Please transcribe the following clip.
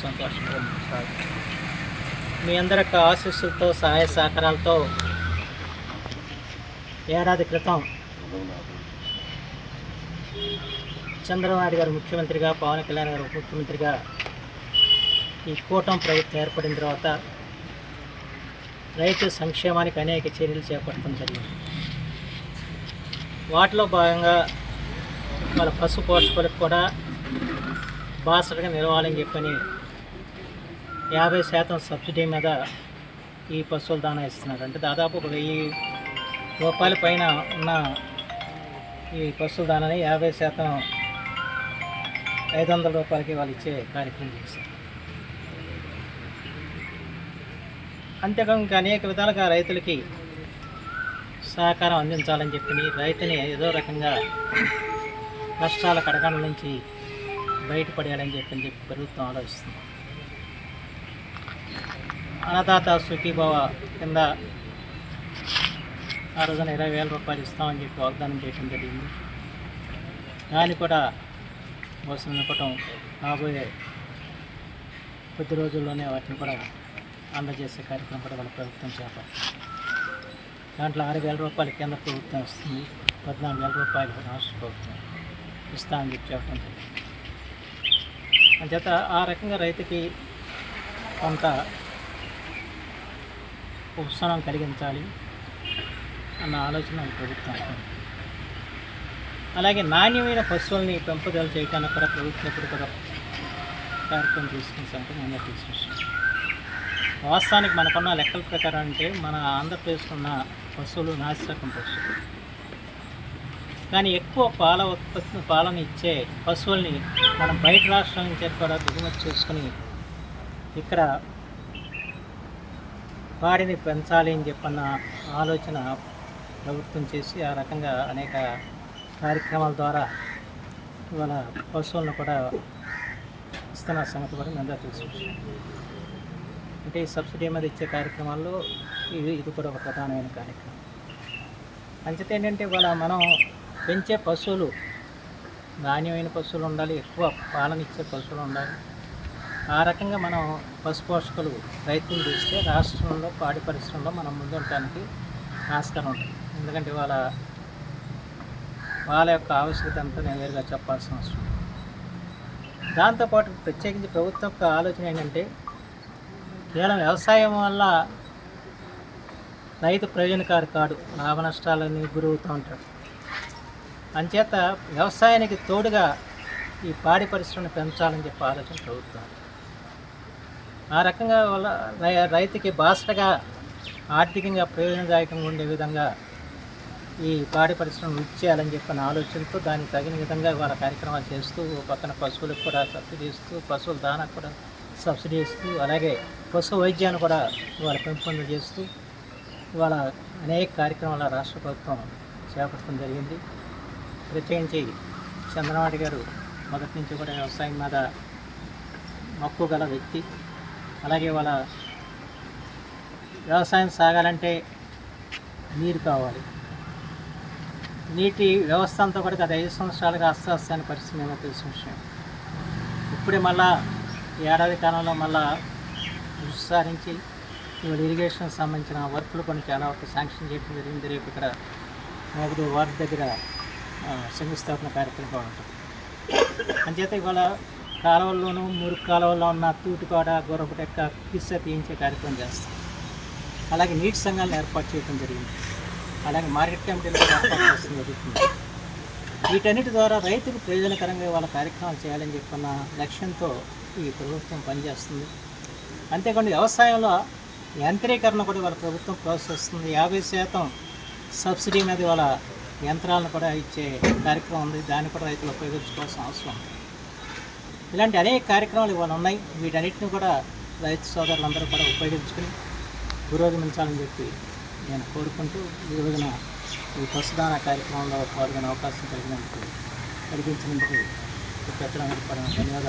సంతోషంగా మీ అందరి యొక్క ఆశీస్సులతో సహాయ సహకారాలతో ఏడాది క్రితం చంద్రబాబు గారు ముఖ్యమంత్రిగా పవన్ కళ్యాణ్ గారు ముఖ్యమంత్రిగా ఈ కూటమి ప్రభుత్వం ఏర్పడిన తర్వాత రైతు సంక్షేమానికి అనేక చర్యలు చేపట్టడం జరిగింది. వాటిలో భాగంగా వాళ్ళ పశు పోషకులకు కూడా బాసటగా నిలవాలని చెప్పని యాభై శాతం సబ్సిడీ మీద ఈ పశువుల దానా ఇస్తున్నారు. అంటే దాదాపు ఒక వెయ్యి రూపాయల పైన ఉన్న ఈ పశువుల దానాని యాభై శాతం ఐదు వందల రూపాయలకి వాళ్ళు ఇచ్చే కార్యక్రమం చేశారు. అంతేకాక ఇంకా అనేక విధాలుగా రైతులకి సహకారం అందించాలని చెప్పి రైతుని ఏదో రకంగా కష్టాల కడగండ నుంచి బయటపడేయాలని చెప్పి చెప్పి ప్రభుత్వం ఆలోచిస్తుంది. అన్నదాత సుఖీభావ కింద ఆ రోజున ఇరవై వేల రూపాయలు ఇస్తామని చెప్పి వాగ్దానం చేయడం జరిగింది. దాన్ని కూడా మోసం నింపటం రాబోయే కొద్ది రోజుల్లోనే వాటిని కూడా అందజేసే కార్యక్రమం కూడా వాళ్ళ ప్రభుత్వం చేపడుతుంది. దాంట్లో ఆరు వేల రూపాయలు కేంద్ర ప్రభుత్వం ఇస్తుంది. పద్నాలుగు వేల రూపాయలు రాష్ట్ర ప్రభుత్వం ఇస్తామని చెప్పి చెప్పడం జరిగింది. అంచేత ఆ రకంగా రైతుకి కొంత ఉపశమనం కలిగించాలి అన్న ఆలోచన ప్రభుత్వం అలాగే నాణ్యమైన పశువుల్ని పెంపుదల చేయడానికి కూడా ప్రభుత్వం ఎప్పుడు కూడా కార్యక్రమం తీసుకుంటే ముందే తీసుకొచ్చాం వాస్తవానికి మనకున్న లెక్కల ప్రకారం అంటే మన ఆంధ్రప్రదేశ్లో ఉన్న పశువులు నాసిరకం పశువులు. కానీ ఎక్కువ పాల ఉత్పత్తి పాలను ఇచ్చే పశువుల్ని మనం బయట రాష్ట్రాల నుంచి కూడా దిగుమతి చేసుకుని ఇక్కడ వాడిని పెంచాలి అని చెప్పన్న ఆలోచన ప్రభుత్వం చేసి ఆ రకంగా అనేక కార్యక్రమాల ద్వారా ఇవాళ పశువులను కూడా ఇస్తున్న సంగతి కూడా మేము తీసుకొచ్చాం అంటే ఈ సబ్సిడీ మీద ఇచ్చే కార్యక్రమాల్లో ఇది ఇది కూడా ఒక ప్రధానమైన కార్యక్రమం. అంచేత ఏంటంటే ఇవాళ మనం పెంచే పశువులు నాణ్యమైన పశువులు ఉండాలి ఎక్కువ పాలన ఇచ్చే పశువులు ఉండాలి. ఆ రకంగా మనం పశు పోషకులు రైతులు చేస్తే రాష్ట్రంలో పాడి పరిశ్రమలో మనం ముందుండటానికి ఆస్కారం ఉంటుంది. ఎందుకంటే వాళ్ళ వాళ్ళ యొక్క ఆవశ్యకత అంతా వేరుగా చెప్పాల్సిన అవసరం దాంతోపాటు ప్రత్యేకించి ప్రభుత్వం యొక్క ఆలోచన ఏంటంటే కేవలం వ్యవసాయం వల్ల రైతు ప్రయోజనకారు కాడు లాభ నష్టాలని గురవుతూ ఉంటాడు. అంచేత వ్యవసాయానికి తోడుగా ఈ పాడి పరిశ్రమను పెంచాలని చెప్పి ఆలోచన ప్రభుత్వం. ఆ రకంగా వాళ్ళ రై- రైతుకి బాసటగా ఆర్థికంగా ప్రయోజనదాయకంగా ఉండే విధంగా ఈ పాడి పరిశ్రమ వృద్ధి చేయాలని చెప్పిన ఆలోచనతో దానికి తగిన విధంగా వాళ్ళ కార్యక్రమాలు చేస్తూ పక్కన పశువులకు కూడా సబ్సిడీ ఇస్తూ పశువుల దానాకు కూడా సబ్సిడీ ఇస్తూ అలాగే పశు వైద్యాన్ని కూడా వాళ్ళ పెంపొందం చేస్తూ వాళ్ళ అనేక కార్యక్రమాల రాష్ట్ర ప్రభుత్వం చేపట్టడం జరిగింది. ప్రత్యేకించి చంద్రబాబు గారు మొదటి నుంచి కూడా వ్యవసాయం మీద మక్కువ గల వ్యక్తి. అలాగే వాళ్ళ వ్యవసాయం సాగాలంటే నీరు కావాలి. నీటి వ్యవస్థ అంతా కూడా గత ఐదు సంవత్సరాలుగా అస్తవ్యస్తాన్ని పరిస్థితి మేము తెలిసిన విషయం. ఇప్పుడే మళ్ళా ఏడాది కాలంలో మళ్ళా దృష్టి సారించి ఇవాళ ఇరిగేషన్ సంబంధించిన వర్కులు కొన్ని చాలా వరకు శాంక్షన్ చేయడం జరిగింది. రేపు ఇక్కడ మోగుడు వార్డు దగ్గర శంకుస్థాపన కార్యక్రమం కూడా ఉంటుంది అంచేత ఇవాళ కాలువల్లోనూ మురుగు కాలువల్లో ఉన్న తూటికోడ గొర్రపటెక్క కిస్స తీయించే కార్యక్రమం చేస్తాం. అలాగే నీటి సంఘాలను ఏర్పాటు చేయడం జరిగింది. అలాగే మార్కెట్ కమిటీలు ఏర్పాటు చేస్తుంది జరుగుతుంది. వీటన్నిటి ద్వారా రైతుకు ప్రయోజనకరంగా వాళ్ళ కార్యక్రమాలు చేయాలని చెప్పిన లక్ష్యంతో ఈ ప్రభుత్వం పనిచేస్తుంది. అంతేకాకుండా వ్యవసాయంలో యాంత్రీకరణ కూడా వాళ్ళ ప్రభుత్వం ప్రోత్సహిస్తుంది యాభై శాతం సబ్సిడీ మీద వాళ్ళ యంత్రాలను కూడా ఇచ్చే కార్యక్రమం ఉంది. దాన్ని కూడా రైతులు ఉపయోగించుకోవాల్సిన అవసరం ఉంది. ఇలాంటి అనేక కార్యక్రమాలు ఇవాళ ఉన్నాయి. వీటన్నిటిని కూడా రైతు సోదరులందరూ కూడా ఉపయోగించుకుని పురోగమించాలని చెప్పి నేను కోరుకుంటూ ఈ రోజున ఈ పశుదాన కార్యక్రమంలో పాల్గొనే అవకాశం కలిగినందుకు కలిగించినందుకు పెట్టడానికి ధన్యవాదాలు.